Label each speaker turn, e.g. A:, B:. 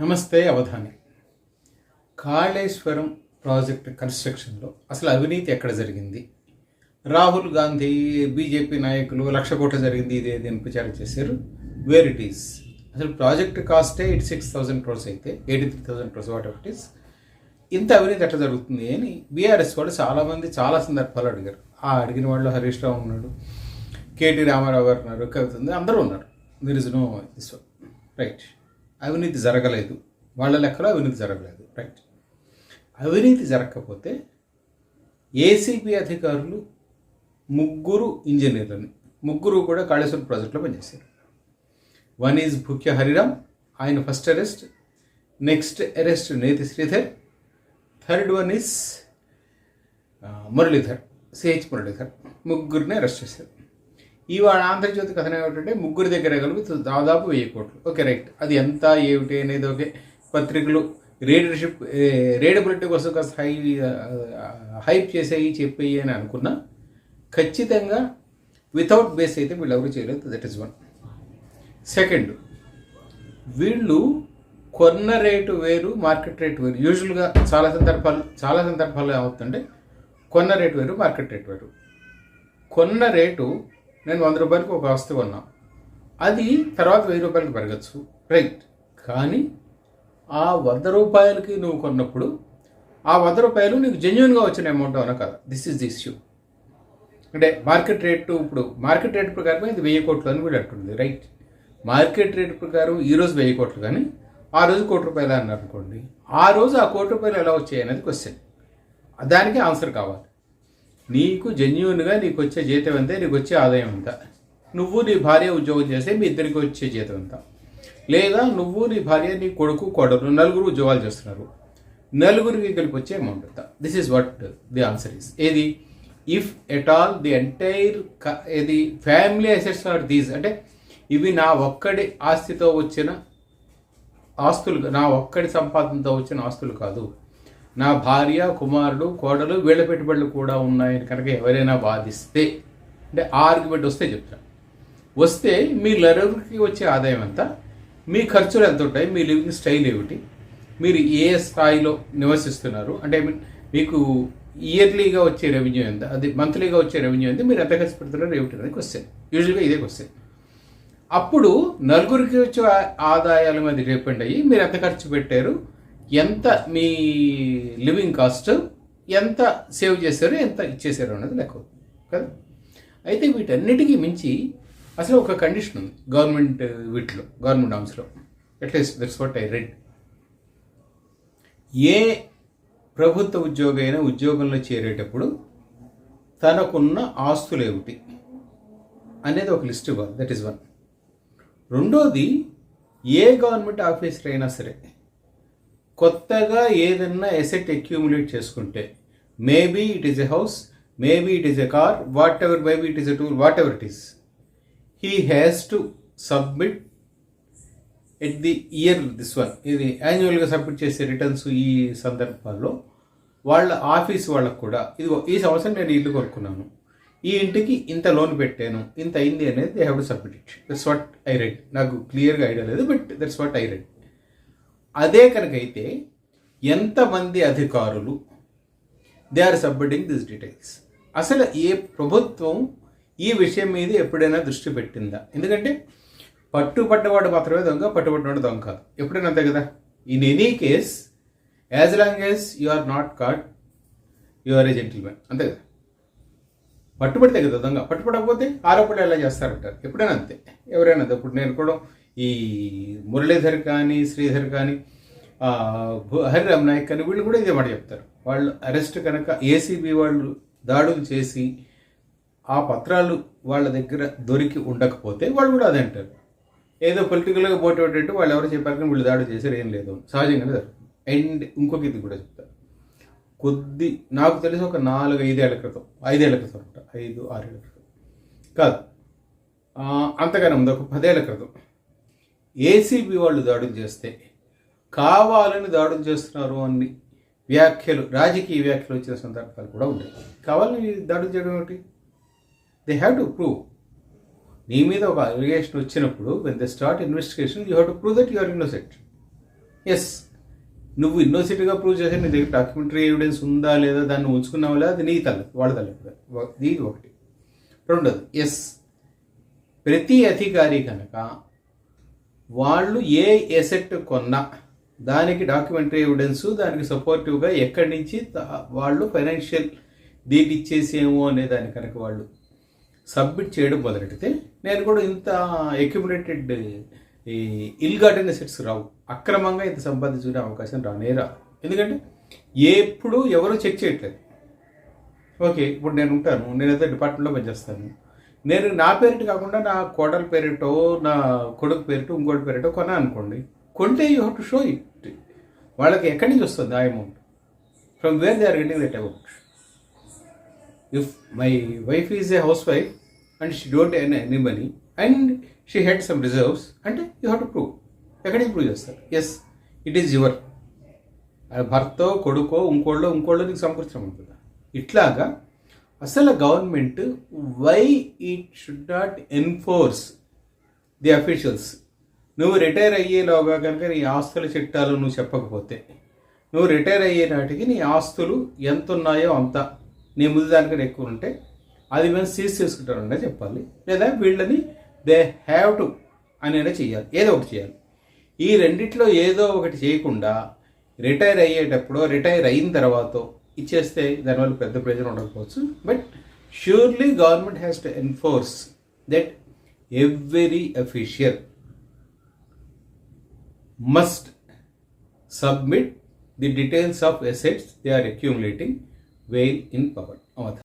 A: నమస్తే అవధాని. కాళేశ్వరం ప్రాజెక్ట్ కన్స్ట్రక్షన్లో అసలు అవినీతి ఎక్కడ జరిగింది? రాహుల్ గాంధీ బీజేపీ నాయకులు లక్ష కోట్ల జరిగింది ఇదేది అని ప్రచారం చేశారు. వేర్ ఇట్ ఈస్ అసలు ప్రాజెక్ట్ కాస్టే ఎయిటీ సిక్స్ థౌసండ్ క్రోర్స్ అయితే eighty three thousand crores whatever it is ఇంత అవినీతి ఎట్లా జరుగుతుంది అని బీఆర్ఎస్ వాళ్ళు చాలామంది చాలా సందర్భాలు అడిగారు. ఆ అడిగిన వాళ్ళు హరీష్ రావు ఉన్నాడు కేటీ రామారావు గారు ఉన్నారు కవిత ఉంది అందరూ ఉన్నారు. There is no this right అవినీతి జరగలేదు. వాళ్ళ లెక్కలో అవినీతి జరగలేదు. రైట్ అవినీతి జరగకపోతే ఏసీబీ అధికారులు ముగ్గురు ఇంజనీర్లని ముగ్గురు కూడా కాళేశ్వరం ప్రాజెక్టులో పనిచేశారు. వన్ ఈజ్ భుక్య హరిరామ్ ఆయన first arrest next arrest Neti Sridhar third one is Muralidhar CH Muralidhar ముగ్గురిని అరెస్ట్ చేశారు. ఇవాళ ఆంధ్రజ్యోతి కథనం ఏమిటంటే ముగ్గురు దగ్గర కలిపి దాదాపు వెయ్యి కోట్లు. Okay right. అది ఎంత ఏమిటి అనేది ఓకే. పత్రికలు రీడర్షిప్ రీడబిలిటీ కోసం కాస్త హై హైప్ చేసేయి చెప్పేయి అని అనుకున్నా. ఖచ్చితంగా వితౌట్ బేస్ అయితే వీళ్ళు ఎవరు చేయలేదు. దట్ ఈస్ వన్ సెకండ్ వీళ్ళు కొన్న రేటు వేరు మార్కెట్ రేటు వేరు. యూజువల్గా చాలా సందర్భాలు చాలా సందర్భాలు అవుతుంటే కొన్న రేటు వేరు మార్కెట్ రేటు వేరు. కొన్న రేటు నేను వంద రూపాయలకి ఒక వస్తువు కొన్నా. అది తర్వాత వెయ్యి రూపాయలకి పెరగచ్చు. రైట్ కానీ ఆ వంద రూపాయలకి నువ్వు కొన్నప్పుడు ఆ వంద రూపాయలు నీకు జెన్యున్గా వచ్చిన అమౌంట్ అవునా కదా. దిస్ ఇస్ ది ఇష్యూ అంటే మార్కెట్ రేటు ఇప్పుడు మార్కెట్ రేట్ ప్రకారం ఇది వెయ్యి కోట్లు అని కూడా అంటుంది. రైట్ మార్కెట్ రేట్ ప్రకారం ఈరోజు వెయ్యి కోట్లు కానీ ఆ రోజు కోటి రూపాయలు అన్నారు అనుకోండి. ఆ రోజు ఆ కోటి రూపాయలు ఎలా వచ్చాయి అనేది క్వశ్చన్ దానికి ఆన్సర్ కావాలి. నీకు జెన్యున్గా నీకు వచ్చే జీతం ఎంత? నీకు వచ్చే ఆదాయం ఎంత? నువ్వు నీ భార్య ఉద్యోగం చేస్తే మీ ఇద్దరికి వచ్చే జీతం ఎంత? లేదా నువ్వు నీ భార్య నీ కొడుకు కొడరు నలుగురు ఉద్యోగాలు చేస్తున్నారు. నలుగురికి కలిపి వచ్చే అమౌంట్ ఎంత? This is what the answer is ఏది? If at all the entire ఏది? ఫ్యామిలీ అసెట్స్ ఆర్ దీస్ అంటే ఇవి నా ఒక్కడి ఆస్తితో వచ్చిన ఆస్తులు నా ఒక్కడి సంపాదనతో వచ్చిన ఆస్తులు కాదు. నా భార్య కుమారుడు కోడలు వీళ్ళ పెట్టుబడులు కూడా ఉన్నాయని కనుక ఎవరైనా వాదిస్తే అంటే ఆర్గ్యుమెంట్ వస్తే చెప్తాను వస్తే మీ నలుగురికి వచ్చే ఆదాయం ఎంత? మీ ఖర్చులు ఎంత ఉంటాయి? మీ లివింగ్ స్టైల్ ఏమిటి? మీరు ఏ స్థాయిలో నివసిస్తున్నారు? అంటే మీకు ఇయర్లీగా వచ్చే రెవెన్యూ ఎంత? అది మంత్లీగా వచ్చే రెవెన్యూ ఎంత? మీరు ఎంత ఖర్చు పెడుతున్నారు? ఏమిటి అనేది క్వశ్చన్ యూజువల్గా ఇదే క్వశ్చన్ అప్పుడు నలుగురికి వచ్చే ఆ- ఆదాయాల మీద డిపెండ్ అయ్యి మీరు ఎంత ఖర్చు పెట్టారు? ఎంత మీ లివింగ్ కాస్ట్ ఎంత సేవ్ చేశారు ఎంత ఇచ్చేసారు అన్నది లెక్క కదా? అయితే వీటన్నిటికీ మించి అసలు ఒక కండిషన్ ఉంది గవర్నమెంట్ వీటిలో government ఆమ్స్లో at least that's what I read ఏ ప్రభుత్వ ఉద్యోగి అయినా ఉద్యోగంలో చేరేటప్పుడు తనకున్న ఆస్తులు ఏమిటి అనేది ఒక లిస్ట్ ఇవ్వాలి దట్ ఈస్ వన్ రెండోది ఏ గవర్నమెంట్ ఆఫీసర్ అయినా సరే కొత్తగా ఏదన్నా ఎసెట్ అక్యూములేట్ చేసుకుంటే maybe it is a house maybe it is a car whatever maybe it is a tool whatever it is he has to submit at the year this one ఇది యాన్యువల్గా submit చేసే returns ఈ సందర్భాల్లో వాళ్ళ office వాళ్ళకు కూడా ఇది ఈ సంవత్సరం నేను ఇల్లు కొనుక్కున్నాను ఈ ఇంటికి ఇంత లోన్ పెట్టాను ఇంత అయింది అనేది they have to submit it that's what I read నాకు క్లియర్గా ఐడియా లేదు but that's what I read అదే కనుకైతే ఎంతమంది అధికారులు? They are submitting this details అసలు ఏ ప్రభుత్వం ఈ విషయం మీద ఎప్పుడైనా దృష్టి పెట్టిందా? ఎందుకంటే పట్టుబడ్డవాడు మాత్రమే దొంగ పట్టుబడ్డవాడు దొంగ కాదు. ఎప్పుడైనా అంతే కదా? In any case as long as you are not caught you are a gentleman అంతే కదా? పట్టుబడితే కదా దొంగ? పట్టుబడకపోతే ఆరోపణలు ఎలా చేస్తారంటారు? ఎప్పుడైనా అంతే. ఎవరైనా అంతే. ఇప్పుడు నేను కూడా ఈ మురళీధర్ కానీ శ్రీధర్ కానీ హరిరామ్ నాయక్ కానీ వీళ్ళు కూడా ఇదే మాట చెప్తారు. వాళ్ళు అరెస్ట్ కనుక ఏసీబీ వాళ్ళు దాడులు చేసి ఆ పత్రాలు వాళ్ళ దగ్గర దొరికి ఉండకపోతే వాళ్ళు కూడా అదే అంటారు. ఏదో పొలిటికల్గా పోటీ పడ్డట్టు వాళ్ళు ఎవరు చెప్పారు కానీ వీళ్ళు దాడి చేశారు ఏం లేదు. సహజంగానే జరుగుతుంది. అండ్ ఇంకొక ఇది కూడా చెప్తారు. కొద్ది నాకు తెలిసి ఒక నాలుగు ఐదేళ్ళ క్రితం ఐదేళ్ళ క్రితం అనమాట ఐదు ఆరేళ్ళ క్రితం. కాదు. ఆ, అంతగానే ఉంది. ఒక పదేళ్ళ క్రితం. ఏసీబీ వాళ్ళు దాడులు చేస్తే కావాలని దాడులు చేస్తున్నారు అని వ్యాఖ్యలు రాజకీయ వ్యాఖ్యలు వచ్చిన సందర్భాలు కూడా ఉన్నాయి. కావాలని దాడులు చేయడం ఏమిటి? దే హ్యావ్ టు ప్రూవ్ నీ మీద ఒక అలిగేషన్ వచ్చినప్పుడు when the start investigation you have to prove that you are innocent yes నువ్వు ఇన్నోసిటీగా ప్రూవ్ చేసే నీ దగ్గర డాక్యుమెంటరీ ఎవిడెన్స్ ఉందా లేదా దాన్ని ఉంచుకున్నావా లేదా అది నీ తల్లి వాళ్ళ తల ఇది ఒకటి. రెండోది ఎస్ ప్రతి అధికారి కనుక వాళ్ళు ఏ ఎసెట్ కొన్నా దానికి డాక్యుమెంటరీ ఎవిడెన్స్ దానికి సపోర్టివ్గా ఎక్కడి నుంచి వాళ్ళు ఫైనాన్షియల్ దీనికి ఇచ్చేసేమో అనే దాని కనుక వాళ్ళు సబ్మిట్ చేయడం మొదలెడితే నేను కూడా ఇంత అక్యుములేటెడ్ ఈ ఇల్గార్డెన్ ఎసెట్స్ రావు. అక్రమంగా ఇంత సంపాదించుకునే అవకాశం రానే రా ఎందుకంటే ఎప్పుడు ఎవరు చెక్ చేయట్లేదు. ఓకే ఇప్పుడు నేను ఉంటాను నేను డిపార్ట్మెంట్లో పనిచేస్తాను. నేను నా పేరిట కాకుండా నా కోడల పేరిటో నా కొడుకు పేరిటో ఇంకోటి పేరిటో కొన్నా అనుకోండి కొంటే you have to show it. వాళ్ళకి ఎక్కడి నుంచి వస్తుంది ఆ amount? From where they are getting that amount if my wife is a housewife and she don't earn any money and she had some reserves అంటే యూ హ్యావ్ టు ప్రూవ్. ఎక్కడికి prove చేస్తారు? Yes it is your భర్తో కొడుకో ఇంకోళ్ళో ఇంకోళ్ళో నీకు సమకూర్చడం ఉంటుందా? ఇట్లాగా అసలు government why it should not enforce the officials నువ్వు రిటైర్ అయ్యేలోగా కనుక నీ ఆస్తుల చిట్టాలు నువ్వు చెప్పకపోతే నువ్వు రిటైర్ అయ్యే నాటికి నీ ఆస్తులు ఎంత ఉన్నాయో అంత నీ ముందు దానికంటే ఎక్కువ ఉంటే అది మేము సీజ్ చేసుకుంటారంటే చెప్పాలి. లేదా వీళ్ళని దే హ్యావ్ టు అనేది చేయాలి. ఏదో ఒకటి చేయాలి. ఈ రెండిట్లో ఏదో ఒకటి చేయకుండా రిటైర్ అయ్యేటప్పుడు రిటైర్ అయిన తర్వాత ఇచ్చేస్తే దానివల్ల పెద్ద ప్రయోజనం ఉండకపోవచ్చు. But surely government has to enforce that every official must submit the details of assets they are accumulating while in power అవధ